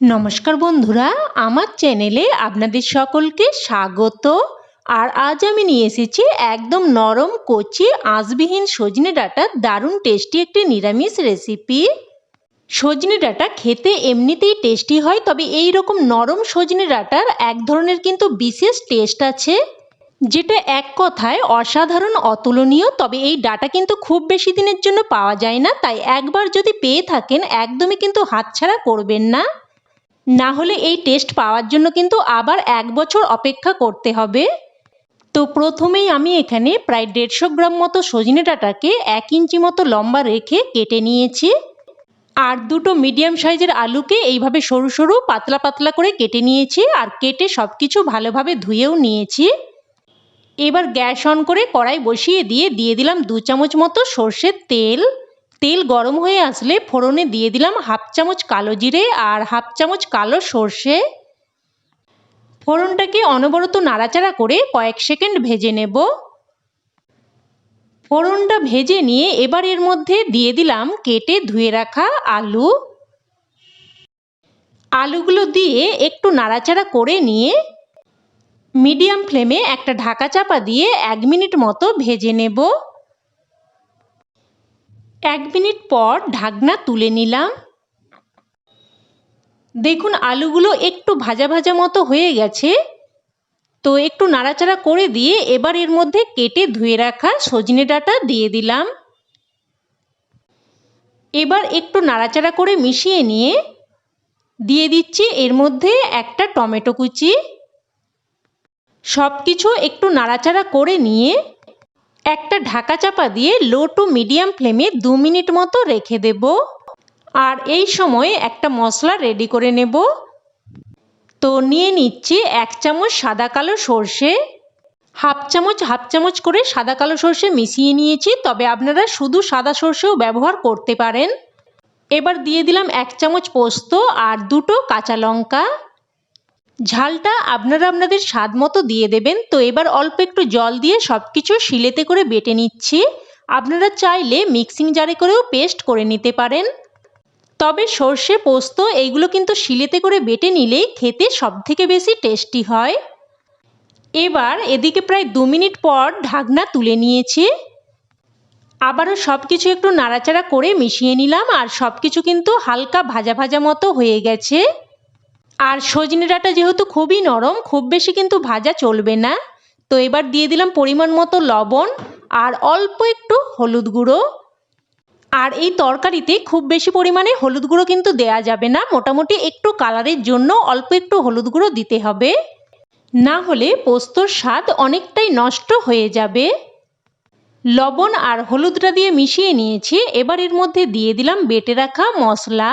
নমস্কার বন্ধুরা, আমার চ্যানেলে আপনাদের সকলকে স্বাগত। আর আজ আমি নিয়ে এসেছি একদম নরম, কচি, আঁশবিহীন সজনে ডাঁটার দারুণ টেস্টি একটি নিরামিষ রেসিপি সজনে ডাঁটা খেতে এমনিতেই টেস্টি হয়, তবে এই রকম নরম সজনে ডাঁটার এক ধরনের কিন্তু বিশেষ টেস্ট আছে, যেটা এক কথায় অসাধারণ অতুলনীয়, তবে এই ডাটা কিন্তু খুব বেশি দিনের জন্য পাওয়া যায় না, তাই একবার যদি পেয়ে থাকেন, একদমই কিন্তু হাতছাড়া করবেন না। না হলে এই টেস্ট পাওয়ার জন্য কিন্তু আবার এক বছর অপেক্ষা করতে হবে। তো প্রথমেই আমি এখানে প্রায় দেড়শো গ্রাম মতো সজনে ডাঁটাকে এক ইঞ্চি মতো লম্বা রেখে কেটে নিয়েছি। আর দুটো মিডিয়াম সাইজের আলুকে এইভাবে সরু সরু পাতলা পাতলা করে কেটে নিয়েছি আর কেটে সব কিছু ভালোভাবে ধুয়েও নিয়েছি। এবার গ্যাস অন করে কড়াই বসিয়ে দিয়ে দিয়ে দিলাম দু চামচ মতো সর্ষের তেল। তেল গরম হয়ে আসলে ফোড়নে দিয়ে দিলাম হাফ চামচ কালো জিরে আর হাফ চামচ কালো সর্ষে। ফোড়নটাকে অনবরত নাড়াচাড়া করে কয়েক সেকেন্ড ভেজে নেব। ফোড়নটা ভেজে নিয়ে এবার এর মধ্যে দিয়ে দিলাম কেটে ধুয়ে রাখা আলু। আলুগুলো দিয়ে একটু নাড়াচাড়া করে নিয়ে মিডিয়াম ফ্লেমে একটা ঢাকা চাপা দিয়ে এক মিনিট মতো ভেজে নেব। এক মিনিট পর ঢাকনা তুলে নিলাম। দেখুন, আলুগুলো একটু ভাজা ভাজা মতো হয়ে গেছে। তো একটু নাড়াচাড়া করে দিয়ে এবার এর মধ্যে কেটে ধুয়ে রাখা সজনে ডাঁটা দিয়ে দিলাম। এবার একটু নাড়াচাড়া করে মিশিয়ে নিয়ে দিয়ে দিচ্ছি এর মধ্যে একটা টমেটো কুচি। সব কিছু একটু নাড়াচাড়া করে নিয়ে একটা ঢাকা চাপা দিয়ে লো টু মিডিয়াম ফ্লেমে দু মিনিট মতো রেখে দেব। আর এই সময় একটা মশলা রেডি করে নেব। তো নিয়ে নিচ্ছি এক চামচ সাদা কালো সর্ষে। হাফ চামচ হাফ চামচ করে সাদা কালো সর্ষে মিশিয়ে নিয়েছি। তবে আপনারা শুধু সাদা সর্ষেও ব্যবহার করতে পারেন। এবার দিয়ে দিলাম এক চামচ পোস্ত আর দুটো কাঁচা লঙ্কা। ঝালটা আপনারা আপনাদের স্বাদ মতো দিয়ে দেবেন। তো এবার অল্প একটু জল দিয়ে সব কিছু শিলেতে করে বেটে নিচ্ছি। আপনারা চাইলে মিক্সিং জারে করেও পেস্ট করে নিতে পারেন। তবে সর্ষে, পোস্ত এইগুলো কিন্তু শিলেতে করে বেটে নিলেই খেতে সব থেকে বেশি টেস্টি হয়। এবার এদিকে প্রায় দু মিনিট পর ঢাকনা তুলে নিয়েছি। আবারও সব কিছু একটু নাড়াচাড়া করে মিশিয়ে নিলাম আর সব কিছু কিন্তু হালকা ভাজা ভাজা মতো হয়ে গেছে। আর সজনে ডাঁটা যেহেতু খুবই নরম, খুব বেশি কিন্তু ভাজা চলবে না। তো এবার দিয়ে দিলাম পরিমাণ মতো লবণ আর অল্প একটু হলুদ গুঁড়ো। আর এই তরকারিতে খুব বেশি পরিমাণে হলুদ গুঁড়ো কিন্তু দেয়া যাবে না। মোটামুটি একটু কালারের জন্য অল্প একটু হলুদ গুঁড়ো দিতে হবে। না হলে পোস্তর স্বাদ অনেকটাই নষ্ট হয়ে যাবে। লবণ আর হলুদটা দিয়ে মিশিয়ে নিয়েছি। এবার এর মধ্যে দিয়ে দিলাম বেটে রাখা মশলা।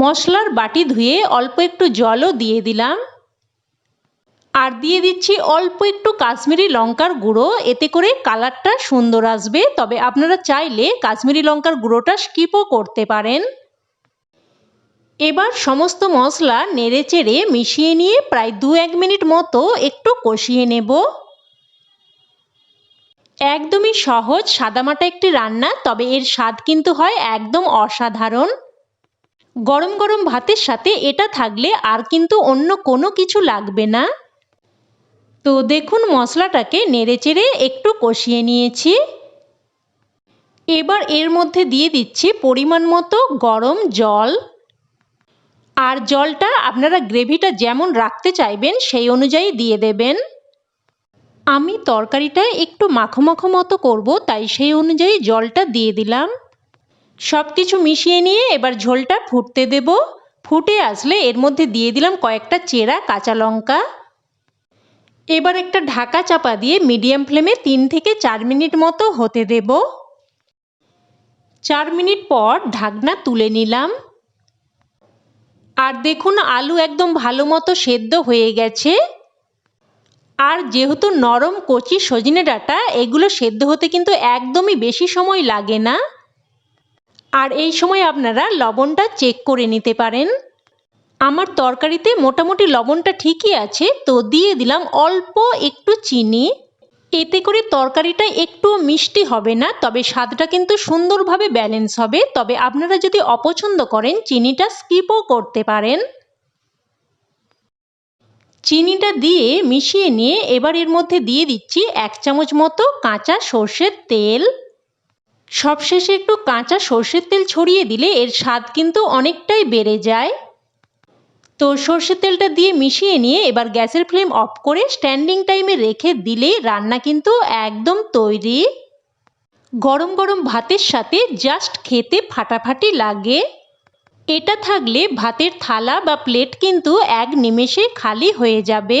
মশলার বাটি ধুয়ে অল্প একটু জলও দিয়ে দিলাম। আর দিয়ে দিচ্ছি অল্প একটু কাশ্মীরি লঙ্কার গুঁড়ো, এতে করে কালারটা সুন্দর আসবে। তবে আপনারা চাইলে কাশ্মীরি লঙ্কার গুঁড়োটা স্কিপও করতে পারেন। এবার সমস্ত মশলা নেড়ে চেড়ে মিশিয়ে নিয়ে প্রায় দু এক মিনিট মতো একটু কষিয়ে নেব। একদমই সহজ, সাদামাটা একটি রান্না, তবে এর স্বাদ কিন্তু হয় একদম অসাধারণ। গরম গরম ভাতের সাথে এটা থাকলে আর কিন্তু অন্য কোনো কিছু লাগবে না। তো দেখুন মশলাটাকে নেড়েচেড়ে একটু কষিয়ে নিয়েছি। এবার এর মধ্যে দিয়ে দিচ্ছি পরিমাণ মতো গরম জল। আর জলটা আপনারা গ্রেভিটা যেমন রাখতে চাইবেন সেই অনুযায়ী দিয়ে দেবেন। আমি তরকারিটা একটু মাখো মাখো মতো করব, তাই সেই অনুযায়ী জলটা দিয়ে দিলাম। সব কিছু মিশিয়ে নিয়ে এবার ঝোলটা ফুটতে দেব। ফুটে আসলে এর মধ্যে দিয়ে দিলাম কয়েকটা চেরা কাঁচা লঙ্কা। এবার একটা ঢাকা চাপা দিয়ে মিডিয়াম ফ্লেমে তিন থেকে চার মিনিট মতো হতে দেব। চার মিনিট পর ঢাকনা তুলে নিলাম। আর দেখুন আলু একদম ভালো মতো সেদ্ধ হয়ে গেছে। আর যেহেতু নরম কচি সজনে ডাঁটা, এগুলো সেদ্ধ হতে কিন্তু একদমই বেশি সময় লাগে না। আর এই সময় আপনারা লবণটা চেক করে নিতে পারেন। আমার তরকারিতে মোটামুটি লবণটা ঠিকই আছে, তো দিয়ে দিলাম অল্প একটু চিনি। এতে করে তরকারিটা একটু মিষ্টি হবে না, তবে স্বাদটা কিন্তু সুন্দরভাবে ব্যালেন্স হবে। তবে আপনারা যদি অপছন্দ করেন, চিনিটা স্কিপও করতে পারেন। চিনিটা দিয়ে মিশিয়ে নিয়ে এবার এর মধ্যে দিয়ে দিচ্ছি এক চামচ মতো কাঁচা সর্ষের তেল। সবশেষে একটু কাঁচা সর্ষের তেল ছড়িয়ে দিলে এর স্বাদ কিন্তু অনেকটাই বেড়ে যায়। তো সর্ষের তেলটা দিয়ে মিশিয়ে নিয়ে এবার গ্যাসের ফ্লেম অফ করে স্ট্যান্ডিং টাইমে রেখে দিলে রান্না কিন্তু একদম তৈরি। গরম গরম ভাতের সাথে জাস্ট খেতে ফাটাফাটি লাগে। এটা থাকলে ভাতের থালা বা প্লেট কিন্তু এক নিমেষে খালি হয়ে যাবে।